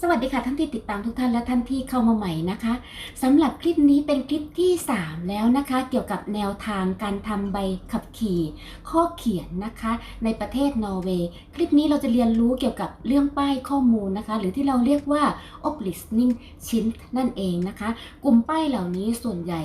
สวัสดีค่ะท่านที่ติดตามทุกท่านและท่านที่เข้ามาใหม่นะคะสำหรับคลิปนี้เป็นคลิปที่ 3 แล้วนะคะ เกี่ยวกับแนวทางการทำใบขับขี่ ข้อเขียนนะคะ ในประเทศนอร์เวย์คลิปนี้เราจะเรียนรู้เกี่ยวกับเรื่องป้ายข้อมูลนะคะ หรือที่เราเรียกว่า op listening ชิ้นนั่นเองนะคะ กลุ่มป้ายเหล่านี้ส่วนใหญ่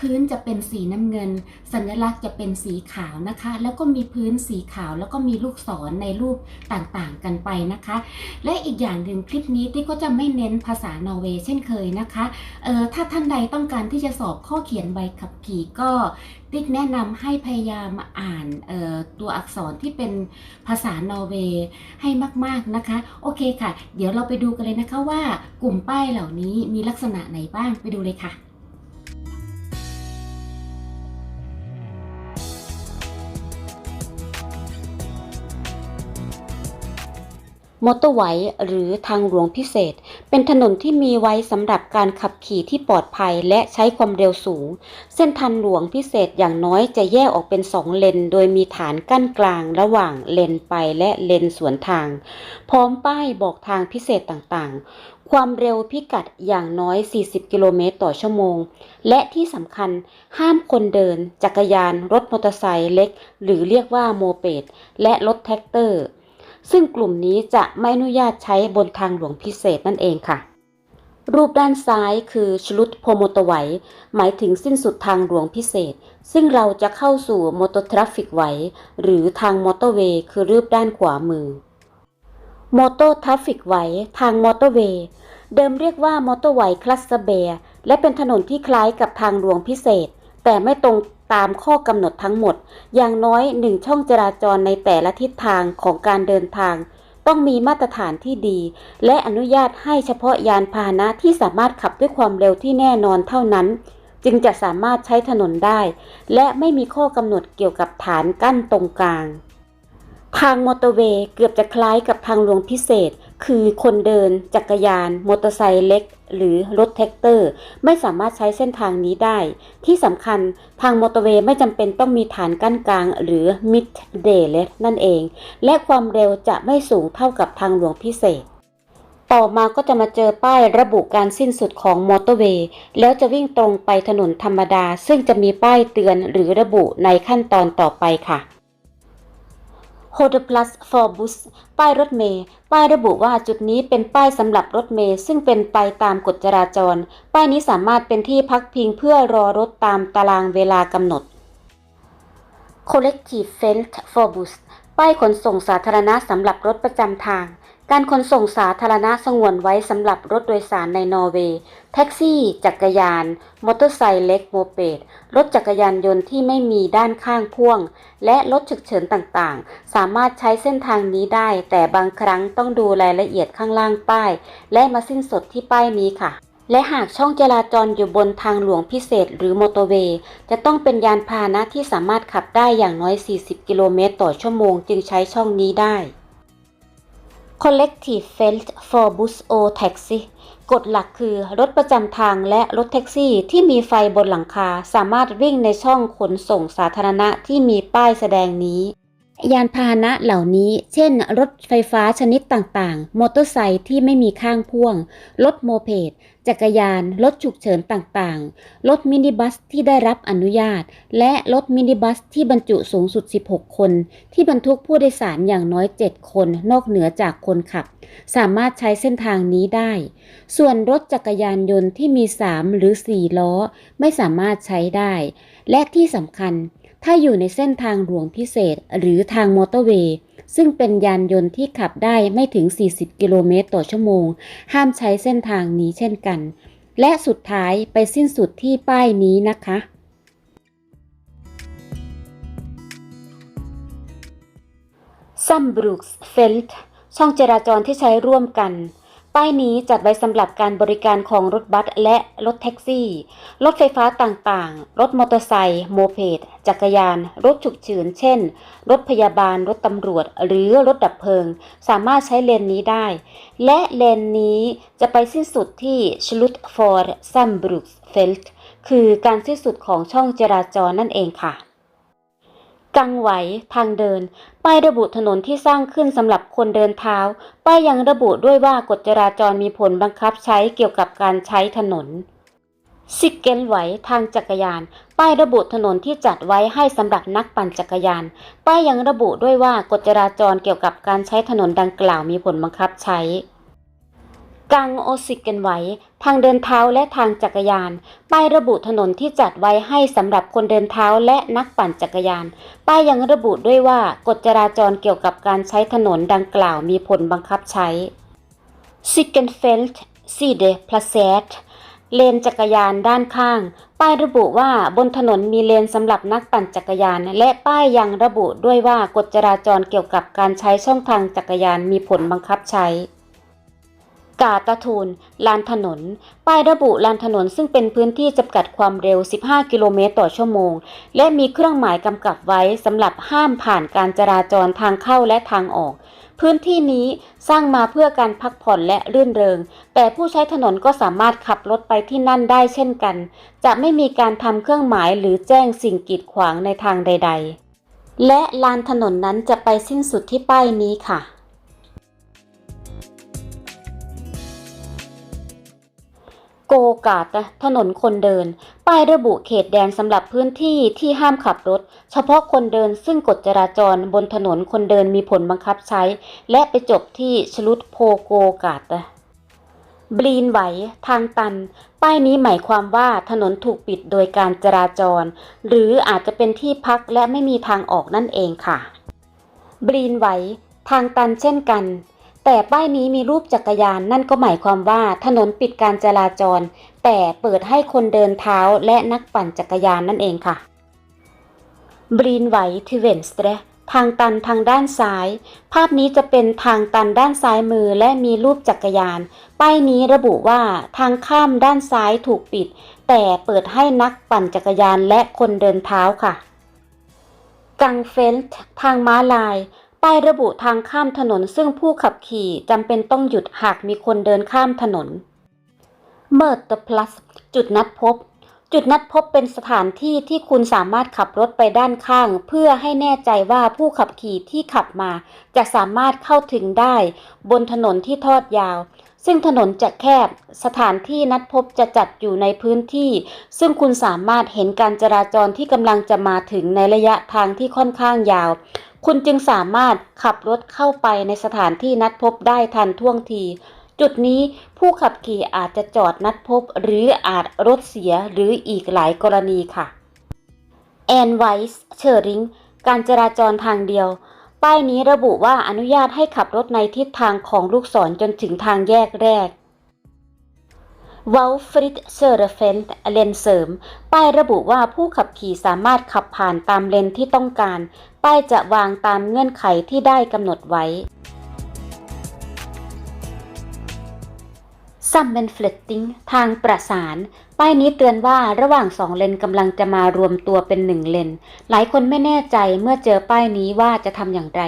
พื้นจะเป็นสีน้ำเงิน สัญลักษณ์จะเป็นสีขาวนะคะ แล้วก็มีพื้นสีขาว แล้วก็มีลูกศรในรูปต่างๆ กันไปนะคะ และอีกอย่างหนึ่งคลิปนี้ที่ก็จะไม่เน้นภาษานอร์เวย์เช่นเคยนะคะเออถ้าท่านใดต้องการที่จะสอบข้อเขียนใบขับขี่ก็ติ๊กแนะนำให้พยายามอ่านตัวอักษรที่เป็นภาษานอร์เวย์ให้มากๆนะคะ โอเคค่ะ เดี๋ยวเราไปดูกันเลยนะคะว่ากลุ่มป้ายเหล่านี้มีลักษณะไหนบ้างไปดูเลยค่ะ มอเตอร์ไวย์หรือทางหลวงพิเศษ เป็นถนนที่มีไว้สำหรับการขับขี่ที่ปลอดภัยและใช้ความเร็วสูง เส้นทางหลวงพิเศษอย่างน้อยจะแยกออกเป็นสองเลน โดยมีฐานกั้นกลางระหว่างเลนไปและเลนสวนทาง พร้อมป้ายบอกทางพิเศษต่างๆ ความเร็วพิกัดอย่างน้อย 40 กิโลเมตรต่อชั่วโมง และที่สำคัญห้ามคนเดิน จักรยาน รถมอเตอร์ไซค์เล็ก หรือเรียกว่าโมเปดและรถแท็กเตอร์ ซึ่งกลุ่มนี้จะไม่อนุญาตใช้บนทางหลวงพิเศษนั่นเองค่ะ รูปด้านซ้ายคือชลุดโพโมโตไวหมายถึงสิ้นสุดทางหลวงพิเศษ ซึ่งเราจะเข้าสู่มอเตอร์ทราฟิกไวหรือทางมอเตอร์เวย์คือรูปด้านขวามือมอเตอร์ทราฟิกไวทางมอเตอร์เวย์เดิมเรียกว่ามอเตอร์ไวคลัสเบียและเป็นถนนที่คล้ายกับทางหลวงพิเศษ แต่ไม่ตรงตามข้อกำหนดทั้งหมด อย่างน้อยหนึ่งช่องจราจรในแต่ละทิศทางของการเดินทาง ต้องมีมาตรฐานที่ดี และอนุญาตให้เฉพาะยานพาหนะที่สามารถขับด้วยความเร็วที่แน่นอนเท่านั้น จึงจะสามารถใช้ถนนได้ และไม่มีข้อกำหนดเกี่ยวกับฐานกั้นตรงกลาง ทางมอเตอร์เวย์เกือบจะคล้ายกับทางหลวงพิเศษ คือคนเดิน จักรยาน มอเตอร์ไซค์เล็ก หรือรถแท็กเตอร์ ไม่สามารถใช้เส้นทางนี้ได้ ที่สำคัญทางมอเตอร์เวย์ไม่จำเป็นต้องมีฐานกั้นกลาง หรือ mid day l e t นั่นเอง และความเร็วจะไม่สูงเท่ากับทางหลวงพิเศษ ต่อมาก็จะมาเจอป้ายระบุการสิ้นสุดของมอเตอร์เวย์ แล้วจะวิ่งตรงไปถนนธรรมดา ซึ่งจะมีป้ายเตือนหรือระบุในขั้นตอนต่อไปค่ะ h o d Plus for Bus ป้ายรถเมล์ป้ายระบุว่าจุดนี้เป็นป้ายสำหรับรถเมล์ซึ่งเป็นไปตามกฎจราจร ป้ายนี้สามารถเป็นที่พักพิงเพื่อรอรถตามตารางเวลากำหนด Collective Felt for Bus ป้ายขนส่งสาธารณะสำหรับรถประจำทาง การขนส่งสาธารณะสงวนไว้สำหรับรถโดยสารในนอร์เวย์ แท็กซี่ จักรยาน มอเตอร์ไซค์เล็กโมเปด รถจักรยานยนต์ที่ไม่มีด้านข้างพ่วง และรถฉุกเฉินต่างๆ สามารถใช้เส้นทางนี้ได้ แต่บางครั้งต้องดูรายละเอียดข้างล่างป้าย และมาสิ้นสุดที่ป้ายนี้ค่ะและหากช่องจราจรอยู่บนทางหลวงพิเศษหรือมอเตอร์เวย์ จะต้องเป็นยานพาหนะที่สามารถขับได้อย่างน้อย 40 กิโลเมตรต่อชั่วโมงจึงใช้ช่องนี้ได้ Collective Felt for Bus or Taxi กฎหลักคือรถประจำทางและรถแท็กซี่ที่มีไฟบนหลังคาสามารถวิ่งในช่องขนส่งสาธารณะที่มีป้ายแสดงนี้ ยานพาหนะเหล่านี้ เช่น รถไฟฟ้าชนิดต่างๆ มอเตอร์ไซค์ที่ไม่มีข้างพ่วง รถโมเพด จักรยาน รถฉุกเฉินต่างๆ รถมินิบัสที่ได้รับอนุญาต และรถมินิบัสที่บรรจุสูงสุด 16 คน ที่บรรทุกผู้โดยสารอย่างน้อย 7 คน นอกเหนือจากคนขับ สามารถใช้เส้นทางนี้ได้ ส่วนรถจักรยานยนต์ที่มี 3 หรือ 4 ล้อ ไม่สามารถใช้ได้ และที่สำคัญ ถ้าอยู่ในเส้นทางหลวงพิเศษหรือทางมอเตอร์เวย์ซึ่งเป็นยานยนต์ที่ขับได้ไม่ถึง 40 กิโลเมตรต่อชั่วโมง ห้ามใช้เส้นทางนี้เช่นกัน และสุดท้ายไปสิ้นสุดที่ป้ายนี้นะคะซัมบรูกส์เฟลต์ช่องจราจรที่ใช้ร่วมกัน ป้ายนี้จัดไว้สำหรับการบริการของรถบัสและรถแท็กซี่ รถไฟฟ้าต่างๆ รถมอเตอร์ไซค์โมเพดจักรยาน รถฉุกเฉินเช่น รถพยาบาล รถตำรวจ หรือรถดับเพลิง สามารถใช้เลนนี้ได้ และเลนนี้จะไปสิ้นสุดที่ชลุตฟอร์ซัมบรูกส์เฟลต์คือการสิ้นสุดของช่องจราจรนั่นเองค่ะ กังไหว ทางเดิน ป้ายระบุถนนที่สร้างขึ้นสำหรับคนเดินเท้า ป้ายยังระบุด้วยว่ากฎจราจรมีผลบังคับใช้เกี่ยวกับการใช้ถนนซิกเกนไหวทางจักรยาน ป้ายระบุถนนที่จัดไว้ให้สำหรับนักปั่นจักรยาน ป้ายยังระบุด้วยว่ากฎจราจรเกี่ยวกับการใช้ถนนดังกล่าวมีผลบังคับใช้ กังโอซิกเกนไหวทางเดินเท้าและทางจักรยาน ป้ายระบุถนนที่จัดไว้ให้สำหรับคนเดินเท้าและนักปั่นจักรยาน ป้ายยังระบุด้วยว่ากฎจราจรเกี่ยวกับการใช้ถนนดังกล่าวมีผลบังคับใช้ซิกเกนเฟลต์ซีเดพลาเซตเลนจักรยานด้านข้าง ป้ายระบุว่าบนถนนมีเลนสำหรับนักปั่นจักรยาน และป้ายยังระบุด้วยว่ากฎจราจรเกี่ยวกับการใช้ช่องทางจักรยานมีผลบังคับใช้ กาตาทูนลานถนน ป้ายระบุลานถนนซึ่งเป็นพื้นที่จำกัดความเร็ว 15 กิโลเมตรต่อชั่วโมง และมีเครื่องหมายกำกับไว้สำหรับห้ามผ่านการจราจรทางเข้าและทางออก พื้นที่นี้สร้างมาเพื่อการพักผ่อนและรื่นเริง แต่ผู้ใช้ถนนก็สามารถขับรถไปที่นั่นได้เช่นกัน จะไม่มีการทำเครื่องหมายหรือแจ้งสิ่งกีดขวางในทางใด ๆ และลานถนนนั้นจะไปสิ้นสุดที่ป้ายนี้ค่ะ กาตถนนคนเดิน ป้ายระบุเขตแดนสำหรับพื้นที่ที่ห้ามขับรถ เฉพาะคนเดินซึ่งกฎจราจรบนถนนคนเดินมีผลบังคับใช้ และไปจบที่ชลุดโพโกกาตบลีนไหว ทางตัน ป้ายนี้หมายความว่าถนนถูกปิดโดยการจราจร หรืออาจจะเป็นที่พักและไม่มีทางออกนั่นเองค่ะ บลีนไหว ทางตันเช่นกัน แต่ป้ายนี้มีรูปจักรยานนั่นก็หมายความว่าถนนปิดการจราจร แต่เปิดให้คนเดินเท้าและนักปั่นจักรยานนั่นเองค่ะบรีนไหวทิเวนสเตรทางตันทางด้านซ้าย ภาพนี้จะเป็นทางตันด้านซ้ายมือและมีรูปจักรยาน ป้ายนี้ระบุว่าทางข้ามด้านซ้ายถูกปิด แต่เปิดให้นักปั่นจักรยานและคนเดินเท้าค่ะกังเฟลต์ทางม้าลาย ป้ายระบุทางข้ามถนนซึ่งผู้ขับขี่จำเป็นต้องหยุดหากมีคนเดินข้ามถนนเมิร์ตพลัสจุดนัดพบ จุดนัดพบเป็นสถานที่ที่คุณสามารถขับรถไปด้านข้าง เพื่อให้แน่ใจว่าผู้ขับขี่ที่ขับมา จะสามารถเข้าถึงได้ บนถนนที่ทอดยาว ซึ่งถนนจะแคบ สถานที่นัดพบจะจัดอยู่ในพื้นที่ ซึ่งคุณสามารถเห็นการจราจรที่กำลังจะมาถึงในระยะทางที่ค่อนข้างยาว คุณจึงสามารถขับรถเข้าไปในสถานที่นัดพบได้ทันท่วงที จุดนี้ผู้ขับขี่อาจจะจอดนัดพบ หรืออาจรถเสียหรืออีกหลายกรณีค่ะแอนไวส์เชอริงการจราจรทางเดียว ป้ายนี้ระบุว่าอนุญาตให้ขับรถในทิศทางของลูกศรจนถึงทางแยกแรกวอลฟริดเซอร์เฟนเลนเสริม ป้ายระบุว่าผู้ขับขี่สามารถขับผ่านตามเลนที่ต้องการ ป้ายจะวางตามเงื่อนไขที่ได้กำหนดไว้ซัมเบนเฟลตติ้งทางประสาน ป้ายนี้เตือนว่าระหว่างสองเลนกำลังจะมารวมตัวเป็นหนึ่งเลน หลายคนไม่แน่ใจเมื่อเจอป้ายนี้ว่าจะทำอย่างไร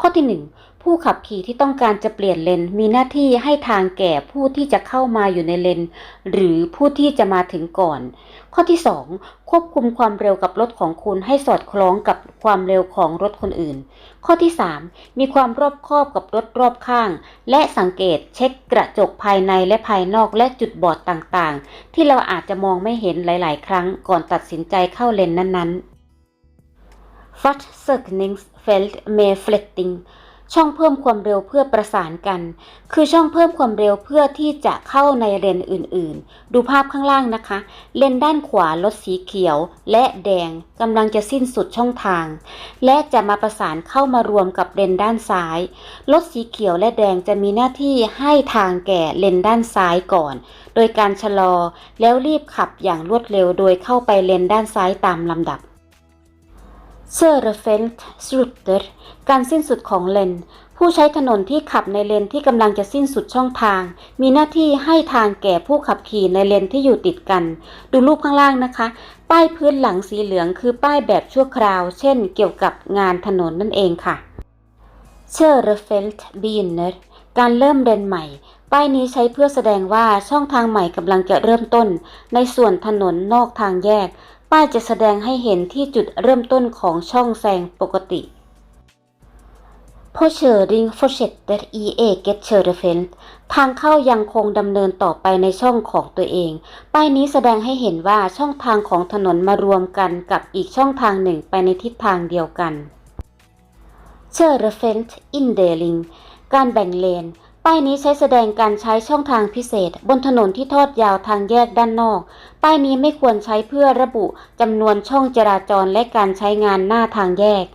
ข้อที่หนึ่ง ผู้ขับขี่ที่ต้องการจะเปลี่ยนเลนมีหน้าที่ให้ทางแก่ผู้ที่จะเข้ามาอยู่ในเลนหรือผู้ที่จะมาถึงก่อน ข้อที่ 2 ควบคุมความเร็วกับรถของคุณให้สอดคล้องกับความเร็วของรถคนอื่น ข้อที่ 3 มีความรอบคอบกับรถรอบข้าง และสังเกตเช็คกระจกภายในและภายนอกและจุดบอดต่างๆ ที่เราอาจจะมองไม่เห็นหลาย ๆ ครั้งก่อนตัดสินใจเข้าเลนนั้นๆ f a t c i r k n i n g f e l d m e f l e t t i n g ช่องเพิ่มความเร็วเพื่อประสานกัน คือช่องเพิ่มความเร็วเพื่อที่จะเข้าในเลนอื่นๆ ดูภาพข้างล่างนะคะ เลนด้านขวารถสีเขียว และแดงกำลังจะสิ้นสุดช่องทาง และจะมาประสานเข้ามารวมกับเลนด้านซ้ายรถสีเขียวและแดงจะมีหน้าที่ให้ทางแก่เลนด้านซ้ายก่อน โดยการชะลอแล้วรีบขับอย่างรวดเร็วโดยเข้าไปเลนด้านซ้ายตามลำดับ เซอร์เฟนต์สรุตเตอร์การสิ้นสุดของเลน ผู้ใช้ถนนที่ขับในเลนที่กำลังจะสิ้นสุดช่องทาง มีหน้าที่ให้ทางแก่ผู้ขับขี่ในเลนที่อยู่ติดกัน ดูรูปข้างล่างนะคะ ป้ายพื้นหลังสีเหลืองคือป้ายแบบชั่วคราว เช่น เกี่ยวกับงานถนนนั่นเองค่ะเชอร์เฟลต์บีนเนอร์การเริ่มเลนใหม่ ป้ายนี้ใช้เพื่อแสดงว่าช่องทางใหม่กำลังจะเริ่มต้น ในส่วนถนนนอกทางแยก ป้ายจะแสดงให้เห็นที่จุดเริ่มต้นของช่องแซงปกติ På kjøring fortsetter i eget kjørefelt ทางเข้ายังคงดำเนินต่อไปในช่องของตัวเอง ป้ายนี้แสดงให้เห็นว่าช่องทางของถนนมารวมกันกับอีกช่องทางหนึ่งไปในทิศทางเดียวกันเชอร์เรเฟนต์อินเดลิงการแบ่งเลน ป้ายนี้ใช้แสดงการใช้ช่องทางพิเศษ บนถนนที่ทอดยาวทางแยกด้านนอก ป้ายนี้ไม่ควรใช้เพื่อระบุจำนวนช่องจราจรและการใช้งานหน้าทางแยก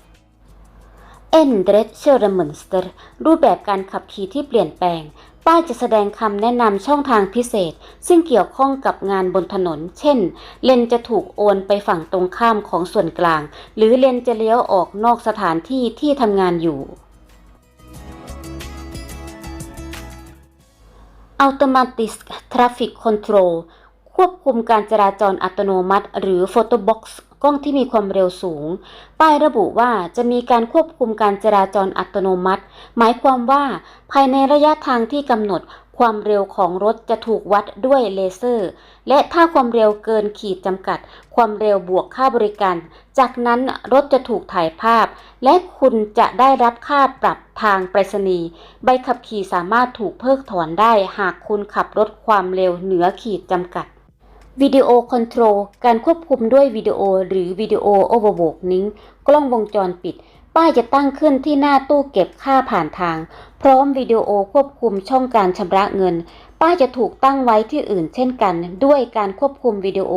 e n d r e t k ö r e m ö n s t e r รูปแบบการขับขี่ที่เปลี่ยนแปลง ป้ายจะแสดงคำแนะนำช่องทางพิเศษ ซึ่งเกี่ยวข้องกับงานบนถนน เช่น เลนจะถูกโอนไปฝั่งตรงข้ามของส่วนกลาง หรือเลนจะเลี้ยวออกนอกสถานที่ที่ทำงานอยู่ Automatic Traffic Control ควบคุมการจราจรอัตโนมัติ หรือ Photo Box กล้องที่มีความเร็วสูง ป้ายระบุว่าจะมีการควบคุมการจราจรอัตโนมัติ หมายความว่าภายในระยะทางที่กำหนดความเร็วของรถจะถูกวัดด้วยเลเซอร์ และถ้าความเร็วเกินขีดจำกัด ความเร็วบวกค่าบริการ จากนั้นรถจะถูกถ่ายภาพ และคุณจะได้รับค่าปรับทางไปรษณีย์ใบขับขี่สามารถถูกเพิกถอนได้หากคุณขับรถความเร็วเหนือขีดจำกัด วิดีโอคอนโทรลการควบคุมด้วยวิดีโอหรือวิดีโอโอเวอร์โวกนิ้งกล้องวงจรปิด ป้ายจะตั้งขึ้นที่หน้าตู้เก็บค่าผ่านทาง พร้อมวิดีโอควบคุมช่องการชำระเงิน ป้ายจะถูกตั้งไว้ที่อื่นเช่นกัน ด้วยการควบคุมวิดีโอ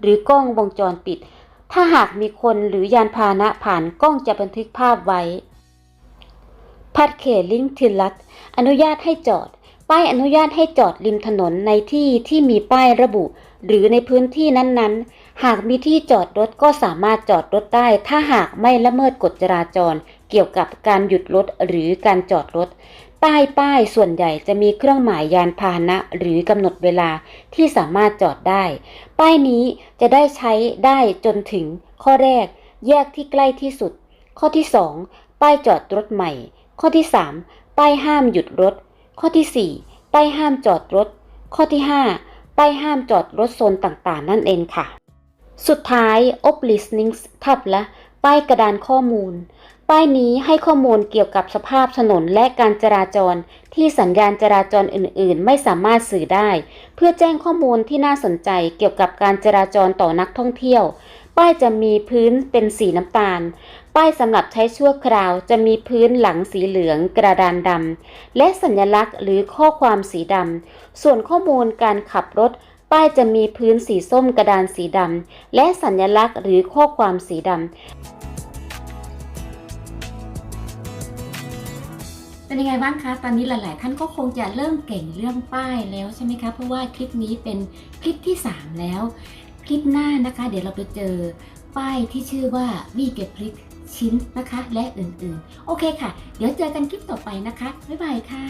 หรือกล้องวงจรปิด ถ้าหากมีคนหรือยานพาหนะผ่านกล้องจะบันทึกภาพไว้พัดเคลิงทิลัตอนุญาตให้จอด ป้ายอนุญาตให้จอดริมถนนในที่ที่มีป้ายระบุ หรือในพื้นที่นั้นๆ หากมีที่จอดรถก็สามารถจอดรถได้ ถ้าหากไม่ละเมิดกฎจราจร เกี่ยวกับการหยุดรถหรือการจอดรถใต้ป้ายส่วนใหญ่จะมีเครื่องหมายยานพาหนะ หรือกำหนดเวลาที่สามารถจอดได้ ป้ายนี้จะได้ใช้ได้จนถึง ข้อแรก แยกที่ใกล้ที่สุด ข้อที่ 2 ป้ายจอดรถใหม่ ข้อที่ 3 ป้ายห้ามหยุดรถ ข้อที่ 4 ป้ายห้ามจอดรถ ข้อที่ 5 ป้ายห้ามจอดรถโซนต่างๆ นั่นเองค่ะ สุดท้าย op listening ทับละป้ายกระดานข้อมูล ป้ายนี้ให้ข้อมูลเกี่ยวกับสภาพถนนและการจราจร ที่สัญญาณจราจรอื่น ๆ ไม่สามารถสื่อได้ เพื่อแจ้งข้อมูลที่น่าสนใจเกี่ยวกับการจราจรต่อนักท่องเที่ยว ป้ายจะมีพื้นเป็นสีน้ำตาล ป้ายสำหรับใช้ชั่วคราวจะมีพื้นหลังสีเหลืองกระดานดำและสัญลักษณ์หรือข้อความสีดำส่วนข้อมูลการขับรถ ป้ายจะมีพื้นสีส้มกระดานสีดำและสัญลักษณ์หรือข้อความสีดำเป็นยังไงบ้างคะ ตอนนี้หลาย ๆ ท่านก็คงจะเริ่มเก่งเรื่องป้ายแล้วใช่ไหมคะ เพราะว่าคลิปนี้เป็นคลิปที่ 3 แล้ว คลิปหน้านะคะ เดี๋ยวเราไปเจอป้ายที่ชื่อว่าวีเก็บพริกชิ้นนะคะ และอื่นๆ โอเคค่ะ เดี๋ยวเจอกันคลิปต่อไปนะคะ บ๊ายบายค่ะ